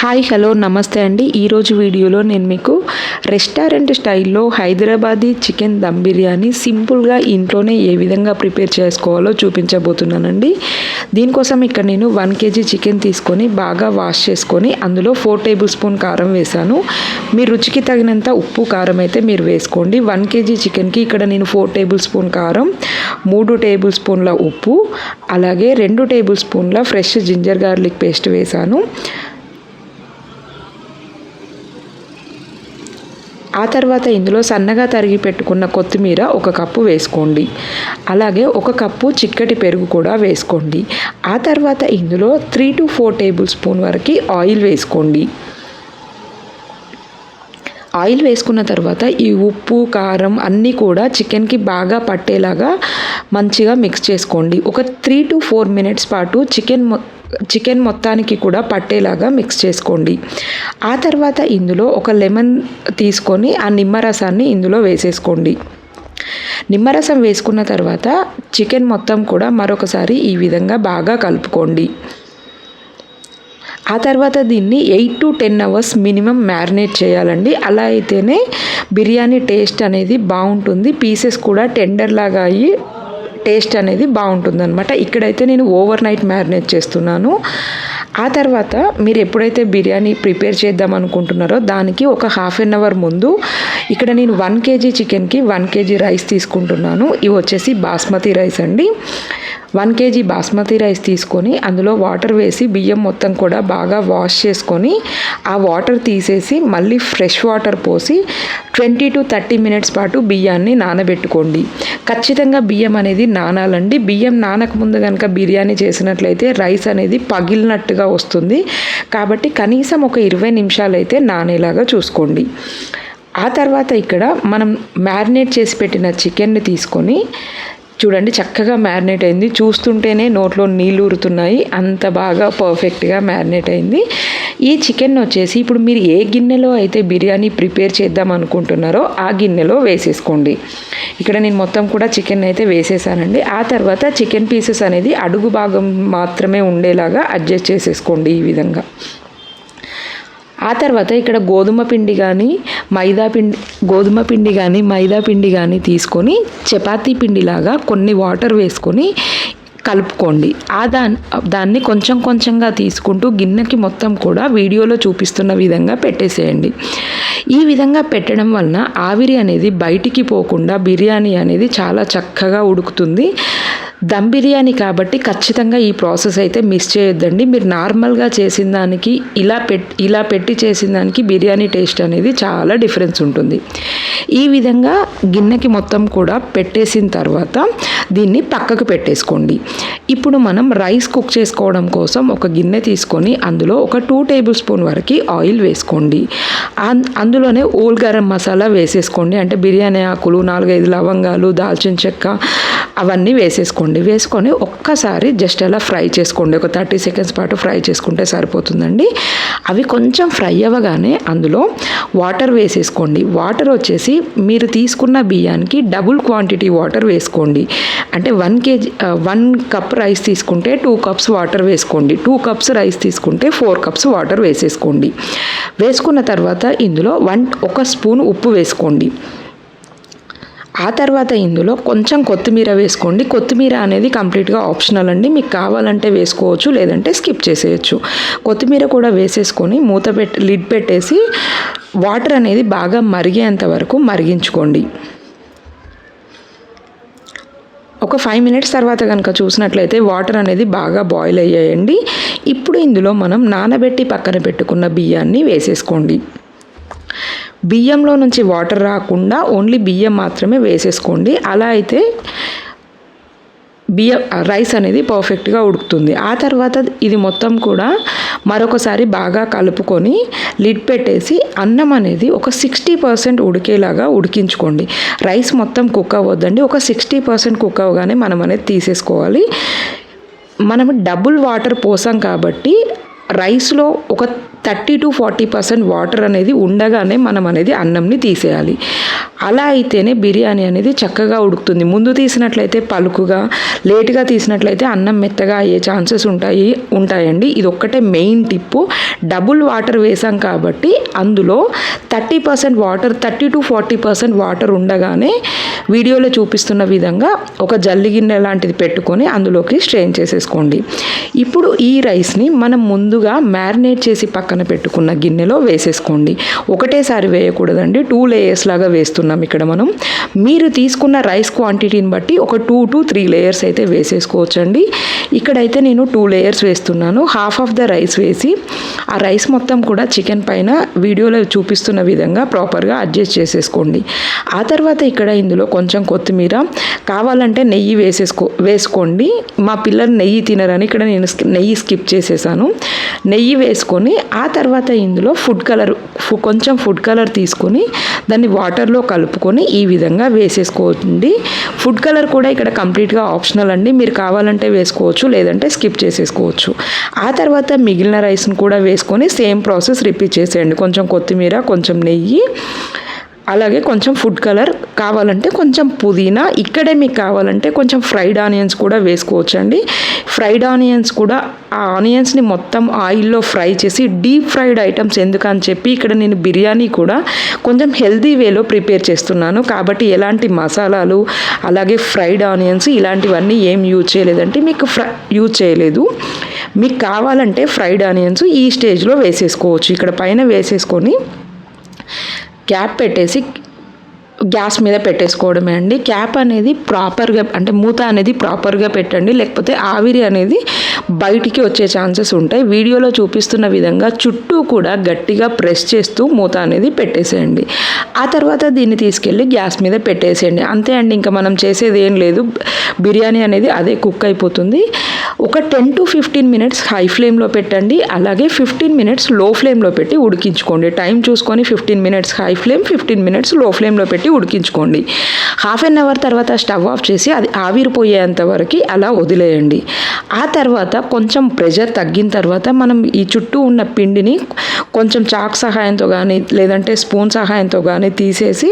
Hi hello నమస్తే అండి. ఈరోజు వీడియోలో నేను మీకు రెస్టారెంట్ స్టైల్లో హైదరాబాదీ చికెన్ దమ్ బిర్యానీ సింపుల్గా ఇంట్లోనే ఏ విధంగా ప్రిపేర్ చేసుకోవాలో చూపించబోతున్నానండి. దీనికోసం ఇక్కడ నేను వన్ కేజీ చికెన్ తీసుకొని బాగా వాష్ చేసుకొని అందులో ఫోర్ టేబుల్ స్పూన్ కారం వేశాను. మీ రుచికి తగినంత ఉప్పు కారం అయితే మీరు వేసుకోండి. వన్ కేజీ చికెన్కి ఇక్కడ నేను ఫోర్ టేబుల్ స్పూన్ కారం మూడు టేబుల్ స్పూన్ల ఉప్పు అలాగే రెండు టేబుల్ స్పూన్ల ఫ్రెష్ జింజర్ గార్లిక్ పేస్ట్ వేశాను. ఆ తర్వాత ఇందులో సన్నగా తరిగి పెట్టుకున్న కొత్తిమీర ఒక కప్పు వేసుకోండి. అలాగే ఒక కప్పు చిక్కటి పెరుగు కూడా వేసుకోండి. ఆ తర్వాత ఇందులో three to four tablespoon వరకు ఆయిల్ వేసుకోండి. ఆయిల్ వేసుకున్న తర్వాత ఈ ఉప్పు కారం అన్నీ కూడా చికెన్కి బాగా పట్టేలాగా మంచిగా మిక్స్ చేసుకోండి. ఒక త్రీ టు ఫోర్ మినిట్స్ పాటు చికెన్ చికెన్ మొత్తానికి కూడా పట్టేలాగా మిక్స్ చేసుకోండి. ఆ తర్వాత ఇందులో ఒక లెమన్ తీసుకొని ఆ నిమ్మరసాన్ని ఇందులో వేసేసుకోండి. నిమ్మరసం వేసుకున్న తర్వాత చికెన్ మొత్తం కూడా మరొకసారి ఈ విధంగా బాగా కలుపుకోండి. ఆ తర్వాత దీన్ని eight to ten hours minimum marinate చేయాలండి. అలా అయితేనే బిర్యానీ టేస్ట్ అనేది బాగుంటుంది. పీసెస్ కూడా టెండర్ లాగా అయ్యి టేస్ట్ అనేది బాగుంటుంది అనమాట ఇక్కడైతే నేను ఓవర్ నైట్ మ్యారినేట్ చేస్తున్నాను. ఆ తర్వాత మీరు ఎప్పుడైతే బిర్యానీ ప్రిపేర్ చేద్దాం అనుకుంటున్నారో దానికి ఒక హాఫ్ అన్ అవర్ ముందు ఇక్కడ నేను వన్ కేజీ చికెన్కి వన్ కేజీ రైస్ తీసుకుంటున్నాను. ఇవి వచ్చేసి బాస్మతి రైస్ అండి. వన్ కేజీ బాస్మతి రైస్ తీసుకొని అందులో వాటర్ వేసి బియ్యం మొత్తం కూడా బాగా వాష్ చేసుకొని ఆ వాటర్ తీసేసి మళ్ళీ ఫ్రెష్ వాటర్ పోసి ట్వంటీ టు థర్టీ మినిట్స్ పాటు బియ్యాన్ని నానబెట్టుకోండి. ఖచ్చితంగా బియ్యం అనేది నానాలండి. బియ్యం నానక ముందు కనుక బిర్యానీ చేసినట్లయితే రైస్ అనేది పగిలినట్టుగా వస్తుంది. కాబట్టి కనీసం ఒక ఇరవై నిమిషాలు అయితే నానేలాగా చూసుకోండి. ఆ తర్వాత ఇక్కడ మనం మ్యారినేట్ చేసి పెట్టిన చికెన్ని తీసుకొని చూడండి చక్కగా మ్యారినేట్ అయింది. చూస్తుంటేనే నోట్లో నీళ్ళు ఊరుతున్నాయి. అంత బాగా పర్ఫెక్ట్గా మ్యారినేట్ అయింది. ఈ చికెన్ వచ్చేసి ఇప్పుడు మీరు ఏ గిన్నెలో అయితే బిర్యానీ ప్రిపేర్ చేద్దాం అనుకుంటున్నారో ఆ గిన్నెలో వేసేసుకోండి. ఇక్కడ నేను మొత్తం కూడా చికెన్ అయితే వేసేసానండి. ఆ తర్వాత చికెన్ పీసెస్ అనేది అడుగు భాగం మాత్రమే ఉండేలాగా అడ్జస్ట్ చేసేసుకోండి ఈ విధంగా. ఆ తర్వాత ఇక్కడ గోధుమ పిండి కానీ మైదా పిండి గోధుమ పిండి కానీ మైదా పిండి కానీ తీసుకొని చపాతీ పిండిలాగా కొన్ని వాటర్ వేసుకొని కలుపుకోండి. ఆ దాన్ని దాన్ని కొంచెం కొంచెంగా తీసుకుంటూ గిన్నెకి మొత్తం కూడా వీడియోలో చూపిస్తున్న విధంగా పెట్టేసేయండి. ఈ విధంగా పెట్టడం వలన ఆవిరి అనేది బయటికి పోకుండా బిర్యానీ అనేది చాలా చక్కగా ఉడుకుతుంది. దమ్ బిర్యానీ కాబట్టి ఖచ్చితంగా ఈ ప్రాసెస్ అయితే మిస్ చేయొద్దండి. మీరు నార్మల్గా చేసిన దానికి ఇలా పెట్ ఇలా పెట్టి చేసిన దానికి బిర్యానీ టేస్ట్ అనేది చాలా డిఫరెన్స్ ఉంటుంది. ఈ విధంగా గిన్నెకి మొత్తం కూడా పెట్టేసిన తర్వాత దీన్ని పక్కకు పెట్టేసుకోండి. ఇప్పుడు మనం రైస్ కుక్ చేసుకోవడం కోసం ఒక గిన్నె తీసుకొని అందులో ఒక టూ టేబుల్ స్పూన్ వరకు ఆయిల్ వేసుకోండి. అందులోనే ఓల్ గరం మసాలా వేసేసుకోండి. అంటే బిర్యానీ ఆకులు నాలుగైదు లవంగాలు దాల్చిన చెక్క అవన్నీ వేసేసుకోండి. వేసుకొని ఒక్కసారి జస్ట్ అలా ఫ్రై చేసుకోండి. ఒక థర్టీ సెకండ్స్ పాటు ఫ్రై చేసుకుంటే సరిపోతుందండి. అవి కొంచెం ఫ్రై అవ్వగానే అందులో వాటర్ వేసేసుకోండి. వాటర్ వచ్చేసి మీరు తీసుకున్న బియ్యానికి డబుల్ క్వాంటిటీ వాటర్ వేసుకోండి. అంటే one KG one cup rice తీసుకుంటే టూ కప్స్ వాటర్ వేసుకోండి. టూ కప్స్ రైస్ తీసుకుంటే ఫోర్ కప్స్ వాటర్ వేసేసుకోండి. వేసుకున్న తర్వాత ఇందులో వన్ ఒక స్పూన్ ఉప్పు వేసుకోండి. ఆ తర్వాత ఇందులో కొంచెం కొత్తిమీర వేసుకోండి. కొత్తిమీర అనేది కంప్లీట్గా ఆప్షనల్ అండి. మీకు కావాలంటే వేసుకోవచ్చు లేదంటే స్కిప్ చేసేయచ్చు. కొత్తిమీర కూడా వేసేసుకొని మూత పెట్టి లిడ్ పెట్టేసి వాటర్ అనేది బాగా మరిగేంత వరకు మరిగించుకోండి. ఒక ఫైవ్ మినిట్స్ తర్వాత కనుక చూసినట్లయితే వాటర్ అనేది బాగా బాయిల్ అయ్యాయండి. ఇప్పుడు ఇందులో మనం నానబెట్టి పక్కన పెట్టుకున్న బియ్యాన్ని వేసేసుకోండి. బియ్యంలో నుంచి వాటర్ రాకుండా ఓన్లీ బియ్యం మాత్రమే వేసేసుకోండి. అలా అయితే బియ్యం రైస్ అనేది పర్ఫెక్ట్గా ఉడుకుతుంది. ఆ తర్వాత ఇది మొత్తం కూడా మరొకసారి బాగా కలుపుకొని లిడ్ పెట్టేసి అన్నం అనేది ఒక సిక్స్టీ పర్సెంట్ ఉడికేలాగా ఉడికించుకోండి. రైస్ మొత్తం కుక్ అవ్వద్దండి. ఒక సిక్స్టీ పర్సెంట్ కుక్ అవ్వగానే మనం అనేది తీసేసుకోవాలి. మనం డబుల్ వాటర్ పోసాం కాబట్టి రైస్లో ఒక thirty to forty percent water అనేది ఉండగానే మనం అనేది అన్నంని తీసేయాలి. అలా అయితేనే బిర్యానీ అనేది చక్కగా ఉడుకుతుంది. ముందు తీసినట్లయితే పలుకుగా లేటుగా తీసినట్లయితే అన్నం మెత్తగా అయ్యే ఛాన్సెస్ ఉంటాయి ఉంటాయండి. ఇది ఒక్కటే మెయిన్ టిప్పు. డబుల్ వాటర్ వేసాం కాబట్టి అందులో thirty percent water thirty to forty percent water ఉండగానే వీడియోలో చూపిస్తున్న విధంగా ఒక జల్లి గిన్నె లాంటిది పెట్టుకొని అందులోకి స్ట్రెయిన్ చేసేసుకోండి. ఇప్పుడు ఈ రైస్ని మనం ముందుగా మ్యారినేట్ చేసి పక్క పక్కన పెట్టుకున్న గిన్నెలో వేసేసుకోండి. ఒకటేసారి వేయకూడదండి. టూ లేయర్స్ లాగా వేస్తున్నాం ఇక్కడ మనం. మీరు తీసుకున్న రైస్ క్వాంటిటీని బట్టి ఒక టూ టు త్రీ లేయర్స్ అయితే వేసేసుకోవచ్చండి. ఇక్కడైతే నేను టూ లేయర్స్ వేస్తున్నాను. హాఫ్ ఆఫ్ ద రైస్ వేసి ఆ రైస్ మొత్తం కూడా చికెన్ పైన వీడియోలో చూపిస్తున్న విధంగా ప్రాపర్గా అడ్జస్ట్ చేసేసుకోండి. ఆ తర్వాత ఇక్కడ ఇందులో కొంచెం కొత్తిమీర కావాలంటే నెయ్యి వేసేసుకో వేసుకోండి. మా పిల్లలు నెయ్యి తినరని ఇక్కడ నేను నెయ్యి స్కిప్ చేసేసాను. నెయ్యి వేసుకొని ఆ ఆ తర్వాత ఇందులో ఫుడ్ కలర్ ఫు- కొంచెం ఫుడ్ కలర్ తీసుకొని దాన్ని వాటర్లో కలుపుకొని ఈ విధంగా వేసేసుకోండి. ఫుడ్ కలర్ కూడా ఇక్కడ కంప్లీట్గా ఆప్షనల్ అండి. మీరు కావాలంటే వేసుకోవచ్చు లేదంటే స్కిప్ చేసేసుకోవచ్చు. ఆ తర్వాత మిగిలిన రైస్ని కూడా వేసుకొని సేమ్ ప్రాసెస్ రిపీట్ చేసేయండి. కొంచెం కొత్తిమీర కొంచెం నెయ్యి అలాగే కొంచెం ఫుడ్ కలర్ కావాలంటే కొంచెం పుదీనా ఇక్కడే మీకు కావాలంటే కొంచెం ఫ్రైడ్ ఆనియన్స్ కూడా వేసుకోవచ్చు అండి ఫ్రైడ్ ఆనియన్స్ కూడా ఆ ఆనియన్స్ని మొత్తం ఆయిల్లో ఫ్రై చేసి డీప్ ఫ్రైడ్ ఐటమ్స్ ఎందుకని చెప్పి ఇక్కడ నేను బిర్యానీ కూడా కొంచెం హెల్దీ వేలో ప్రిపేర్ చేస్తున్నాను. కాబట్టి ఎలాంటి మసాలాలు అలాగే ఫ్రైడ్ ఆనియన్స్ ఇలాంటివన్నీ ఏం యూజ్ చేయలేదంటే మీకు ఫ్రై యూజ్ చేయలేదు. మీకు కావాలంటే ఫ్రైడ్ ఆనియన్స్ ఈ స్టేజ్లో వేసేసుకోవచ్చు. ఇక్కడ పైన వేసేసుకొని క్యాప్ పెట్టేసి గ్యాస్ మీద పెట్టేసుకోవడమే అండి. క్యాప్ అనేది ప్రాపర్గా అంటే మూత అనేది ప్రాపర్గా పెట్టండి. లేకపోతే ఆవిరి అనేది బయటికి వచ్చే ఛాన్సెస్ ఉంటాయి. వీడియోలో చూపిస్తున్న విధంగా చుట్టూ కూడా గట్టిగా ప్రెస్ చేస్తూ మూత అనేది పెట్టేసేయండి. ఆ తర్వాత దీన్ని తీసుకెళ్ళి గ్యాస్ మీద పెట్టేసేయండి. అంతే అండి ఇంకా మనం చేసేది ఏం లేదు. బిర్యానీ అనేది అదే కుక్ అయిపోతుంది. ఒక ten to fifteen minutes high ఫ్లేమ్లో పెట్టండి. అలాగే ఫిఫ్టీన్ మినిట్స్లో ఫ్లేమ్లో పెట్టి ఉడికించుకోండి. టైం చూసుకొని fifteen minutes high flame fifteen మినిట్స్లో ఫ్లేమ్లో పెట్టి ఉడికించుకోండి. హాఫ్ అన్ అవర్ తర్వాత స్టవ్ ఆఫ్ చేసి అది ఆవిరిపోయేంత వరకు అలా వదిలేయండి. ఆ తర్వాత కొంచెం ప్రెషర్ తగ్గిన తర్వాత మనం ఈ చుట్టూ ఉన్న పిండిని కొంచెం చాక్ సహాయంతో కానీ లేదంటే స్పూన్ సహాయంతో కానీ తీసేసి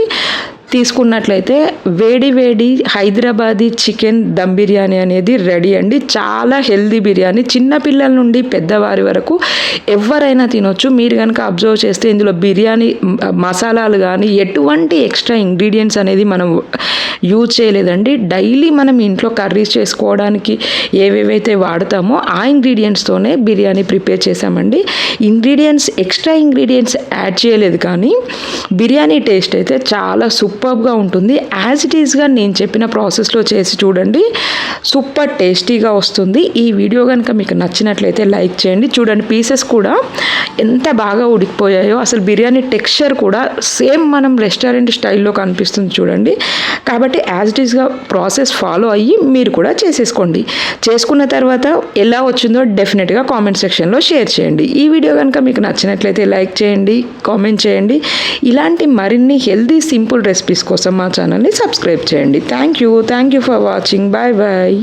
తీసుకున్నట్లయితే వేడి వేడి హైదరాబాదీ చికెన్ దమ్ బిర్యానీ అనేది రెడీ అండి. చాలా హెల్దీ బిర్యానీ. చిన్నపిల్లల నుండి పెద్దవారి వరకు ఎవరైనా తినొచ్చు. మీరు కనుక అబ్జర్వ్ చేస్తే ఇందులో బిర్యానీ మసాలాలు కానీ ఎటువంటి ఎక్స్ట్రా ఇంగ్రీడియంట్స్ అనేది మనం యూజ్ చేయలేదండి. డైలీ మనం ఇంట్లో కర్రీస్ చేసుకోవడానికి ఏవేవైతే వాడతామో ఆ ఇంగ్రీడియంట్స్తోనే బిర్యానీ ప్రిపేర్ చేసామండి ఇంగ్రీడియంట్స్ ఎక్స్ట్రా ఇంగ్రీడియంట్స్ యాడ్ చేయలేదు కానీ బిర్యానీ టేస్ట్ అయితే చాలా సూపర్ సూపర్గా ఉంటుంది. యాజ్ ఇట్ ఈస్గా నేను చెప్పిన ప్రాసెస్లో చేసి చూడండి. సూపర్ టేస్టీగా వస్తుంది. ఈ వీడియో కనుక మీకు నచ్చినట్లయితే లైక్ చేయండి. చూడండి పీసెస్ కూడా ఎంత బాగా ఉడికిపోయాయో అసలు బిర్యానీ టెక్స్చర్ కూడా సేమ్ మనం రెస్టారెంట్ స్టైల్లో కనిపిస్తుంది చూడండి. కాబట్టి యాజ్ ఇట్ ఈస్గా ప్రాసెస్ ఫాలో అయ్యి మీరు కూడా చేసేసుకోండి. చేసుకున్న తర్వాత ఎలా వచ్చిందో డెఫినెట్గా కామెంట్ సెక్షన్లో షేర్ చేయండి. ఈ వీడియో కనుక మీకు నచ్చినట్లయితే లైక్ చేయండి కామెంట్ చేయండి. ఇలాంటి మరిన్ని హెల్దీ సింపుల్ రెసిపీస్ కోసం మా ఛానల్ని సబ్స్క్రైబ్ చేయండి. Thank you thank you for watching bye bye